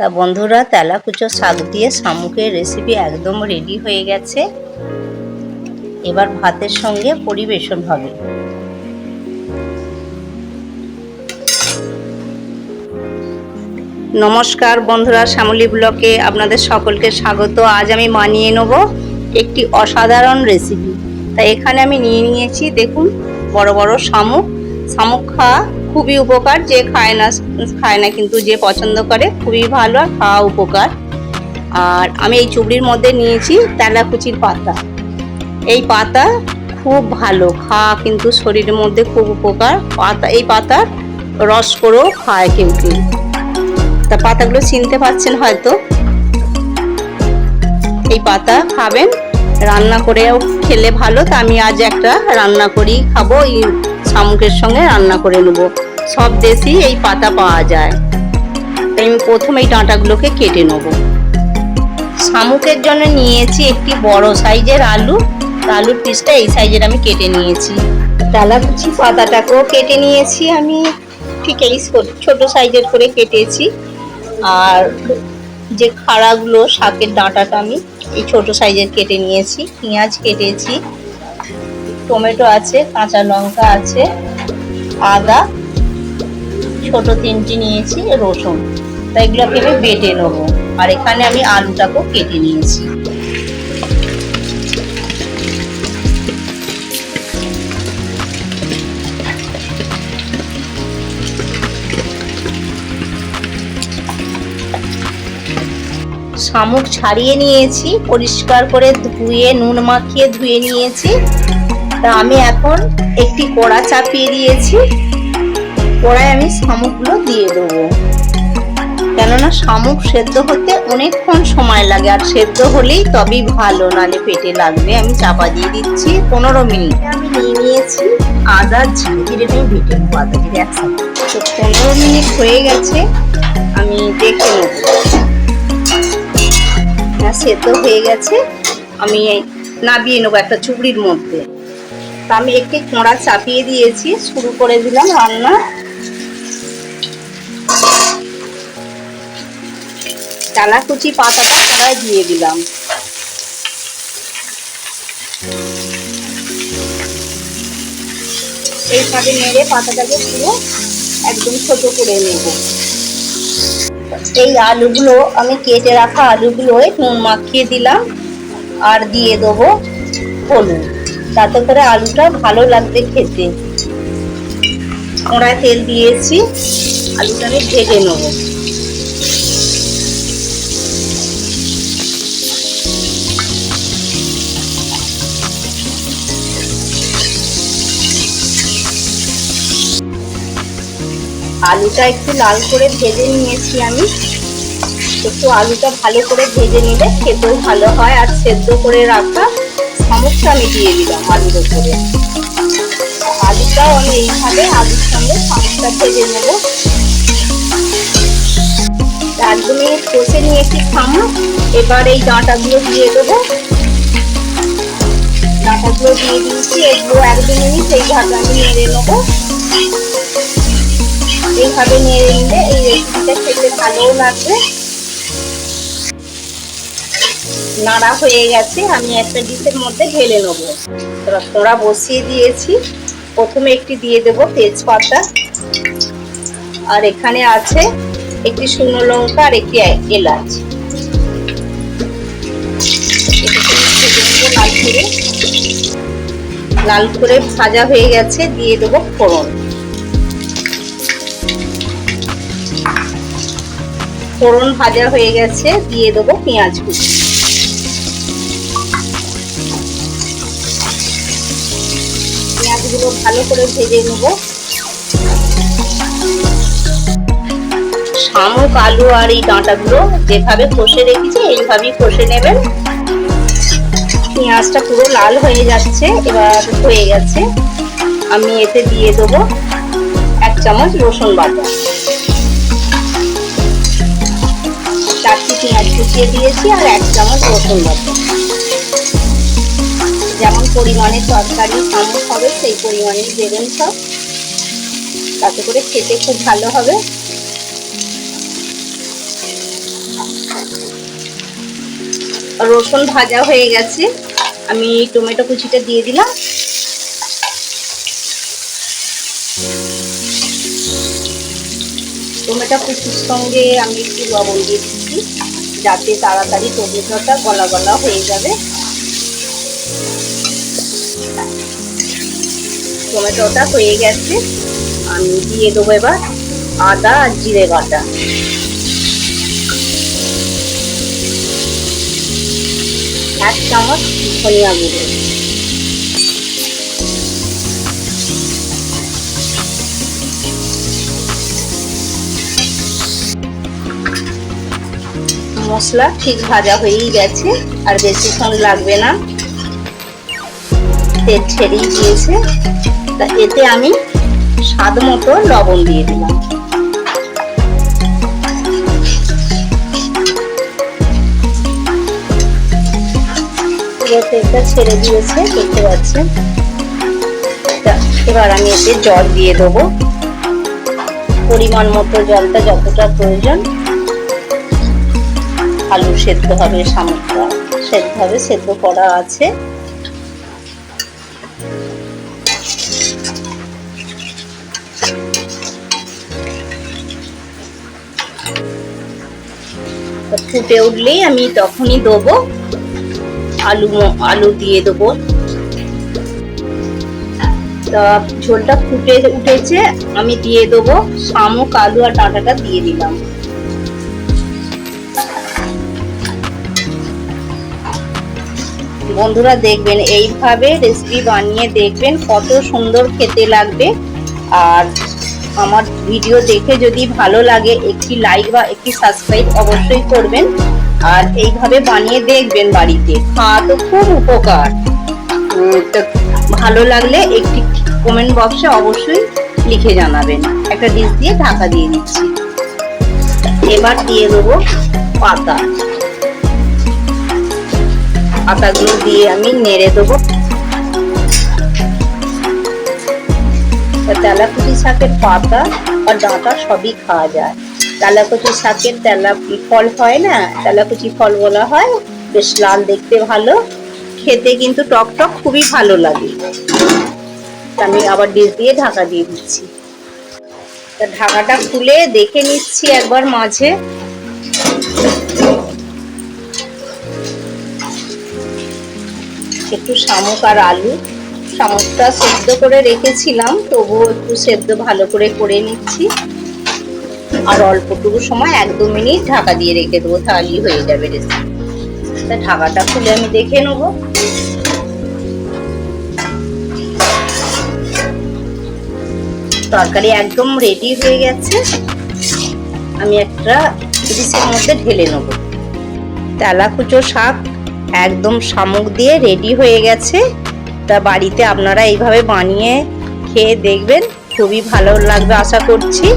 তা বন্ধুরা, তেলাকুচো শাক দিয়ে শামুকের রেসিপি একদম রেডি হয়ে গেছে। এবার ভাতের সঙ্গে পরিবেশন হবে। নমস্কার বন্ধুরা, শ্যামলী ব্লকে আপনাদের সকলকে স্বাগত। আজ আমি মানিয়ে নেব একটি অসাধারণ রেসিপি তা এখানে আমি নিয়ে নিয়েছি, দেখুন, বড় বড় শামুক। শামুক খাওয়া খুবই উপকার, যে খায় না খায় না, কিন্তু যে পছন্দ করে, খুবই ভালো আর খাওয়া উপকার। আর আমি এই চুবড়ির মধ্যে নিয়েছি তেলাকুচির পাতা। এই পাতা খুব ভালো, খাওয়া কিন্তু শরীরের মধ্যে খুব উপকার। পাতা, এই পাতার রস করেও খায় কেউ কেউ তা পাতাগুলো চিনতে পারছেন হয়তো? এই পাতা খাবেন, রান্না করেও খেলে ভালো। তা আমি আজ একটা রান্না করি, খাব, এই শামুকের সঙ্গে রান্না করে নেব। সব দেশই এই পাতা পাওয়া যায়। তাই আমি প্রথমে এই ডাঁটাগুলোকে কেটে নেব। শামুকের জন্য নিয়েছি একটি বড় সাইজের আলু। আলুর পিসটা এই সাইজের আমি কেটে নিয়েছি। ডালা ডালাকুচি পাতাটাকেও কেটে নিয়েছি আমি। ঠিক এই ছোট সাইজের করে কেটেছি। আর যে খাড়াগুলো, শাকের ডাঁটাটা আমি এই ছোট সাইজের কেটে নিয়েছি। পেঁয়াজ কেটেছি, টমেটো আছে, কাঁচা লঙ্কা আছে, আদা ছোট তিনটি নিয়েছি, রসুন। তাই এগুলোকে আমি বেটে নেব। আর এখানে আমি আলুটাকেও কেটে নিয়েছি। শামুক ছাড়িয়ে নিয়েছি, পরিষ্কার করে ধুয়ে, নুন মাখিয়ে ধুয়ে নিয়েছি। তা আমি এখন একটি কড়া চাপিয়ে দিয়েছি। কড়ায় আমি শামুকগুলো দিয়ে দেবো। কেননা শামুক সেদ্ধ হতে অনেকক্ষণ সময় লাগে আর সেদ্ধ হলেই তবেই ভালো নালে পেটে লাগবে। আমি চাপা দিয়ে দিচ্ছি পনেরো মিনিট। আমি নিয়ে নিয়েছি আদা জিরেটা আমি বেটে নেব আদা জিরে একসাথে তো পনেরো মিনিট হয়ে গেছে আমি দেখে নেব। হ্যাঁ সেদ্ধ হয়ে গেছে আমি নাবিয়ে নেব একটা চুবড়ির মধ্যে। তা আমি একটি কোঁড়া চাপিয়ে দিয়েছি শুরু করে দিলাম রান্না। চালাকুচি পাতাটা কড়ায় দিয়ে দিলাম? এইভাবে নেড়ে পাতাটাকে পুরো একদম ছোট করে নেব। এই আলুগুলো, আমি কেটে রাখা আলুগুলো নুন মাখিয়ে দিলাম আর দিয়ে দেবো হলুদ। তাতে করে আলুটা ভালো লাগবে খেতে। কড়ায় তেল দিয়েছি আলুটা আমি ভেজে নেব। আলুটা একটু লাল করে ভেজে নিয়েছি আমি। একটু আলুটা ভালো করে ভেজে নিলে খেতেও ভালো হয় আর সেদ্ধ করে রাখা সমস্যা আমি দিয়ে দিলাম আলুর উপরে আলুটাও আমি এইভাবে আলুর সঙ্গে সমস্যা ভেজে নেব। এক দু মিনিট কষে নিয়েছি শামুক এবার এই ডাঁটাগুলো দিয়ে দেবো। ডাঁটাগুলো দিয়ে দিয়েছি, এগুলো এক দু মিনিট আমি নেড়ে নেব। এইভাবে নেড়ে নিলে এই রেসিপিটা খেতে ভালোও লাগবে। নাড়া হয়ে গেছে, আমি একটা ডিশের মধ্যে ঢেলে নেব। কড়া বসিয়ে দিয়েছি। প্রথমে একটি দিয়ে দেব তেজপাতা। আর এখানে আছে একটি শুকনো লঙ্কা আর একটি এলাচ। লাল করে লাল করে ভাজা হয়ে গেছে, দিয়ে দেবো ফোড়ন। ফোড়ন ভাজা হয়ে গেছে, দিয়ে দেবো পেঁয়াজ কুচি। পেঁয়াজগুলো ভালো করে ভেজে নেব। শামুক, আলু আর এই ডাঁটাগুলো যেভাবে কষে রেখেছি, এইভাবেই কষে নেবেন। পেঁয়াজটা পুরো লাল হয়ে যাচ্ছে, এবার হয়ে গেছে। আমি এতে দিয়ে দেবো এক চামচ রসুন বাটা। চারটি পেঁয়াজ কুচিয়ে দিয়েছি আর এক চামচ রসুন বাটা। যেমন পরিমাণে তরকারি চামচ হবে, সেই পরিমাণে দেবেন সব। তাতে করে খেতে খুব ভালো হবে। রসুন ভাজা হয়ে গেছে। আমি টমেটো কুচিটা দিয়ে দিলাম। টমেটো কুচির সঙ্গে আমি একটু লবণ দিয়ে দিচ্ছি, যাতে তাড়াতাড়ি টমেটোটা গলা গলা হয়ে যাবে। টমেটোটা হয়ে গেছে, আমি দিয়ে দেবো এবার আদা আর জিরে বাটা। এক চামচ ধনিয়া গুঁড়ো। মশলা ঠিক ভাজা হয়েই গেছে, আর বেশিক্ষণ লাগবে না। তেল ছেড়েই দিয়েছে। তা এতে আমি স্বাদ মতো লবণ দিয়ে দিলাম। তেলটা ছেড়ে দিয়েছে, দেখতে পাচ্ছেন? এবার আমি এতে জল দিয়ে দেবো। পরিমাণ মতো জলটা যতটা প্রয়োজন আলু সেদ্ধ হবে শামুকটা সেদ্ধ হবে সেদ্ধ করা আছে। ফুটে উঠলেই আমি তখনই দেবো আলু আলু দিয়ে দেবো। তা ঝোলটা ফুটে উঠেছে, আমি দিয়ে দেবো শামুক, আলু আর ডাঁটাটা দিয়ে দিলাম। বন্ধুরা দেখবেন, এইভাবে রেসিপি বানিয়ে দেখবেন, কত সুন্দর খেতে লাগবে। আর আমার ভিডিও দেখে যদি ভালো লাগে, একটি লাইক বা একটি সাবস্ক্রাইব অবশ্যই করবেন। আর এইভাবে বানিয়ে দেখবেন বাড়িতে। খাওয়া তো খুব উপকার। ভালো লাগলে একটি কমেন্ট বক্সে অবশ্যই লিখে জানাবেন। একটা ডিশ দিয়ে ঢাকা দিয়ে দিচ্ছি। এবার দিয়ে দেবো পাতা। পাতাগুলো দিয়ে আমি নেড়ে দেবো। তেলাকুচি শাকের পাতা আর ডাঁটা সবই খাওয়া যায়। তেলাকুচি শাকের তেলা ফল হয় না? তেলাকুচি ফল বলা হয়? বেশ লাল দেখতে ভালো। খেতে কিন্তু টক টক খুবই ভালো লাগে। আমি আবার ডিশ দিয়ে ঢাকা দিয়ে দিচ্ছি। তা ঢাকাটা খুলে দেখে নিচ্ছি একবার মাঝে। একটু শামুক আর আলু। শামুকটা সেদ্ধ করে রেখেছিলাম, তবুও একটু সেদ্ধ ভালো করে করে নিচ্ছি। আর অল্পটুকু সময় এক দু মিনিট ঢাকা দিয়ে রেখে দেবো, তাহলেই হয়ে যাবে রেসিপি তা ঢাকাটা খুলে আমি দেখে নেব। তরকারি একদম রেডি হয়ে গেছে। আমি একটা ডিশের মধ্যে ঢেলে নেব। তেলাকুচো শাক একদম শামুক দিয়ে রেডি হয়ে গেছে। তা বাড়িতে আপনারা এইভাবে বানিয়ে খেয়ে দেখবেন, খুবই ভালো লাগবে আশা করছি।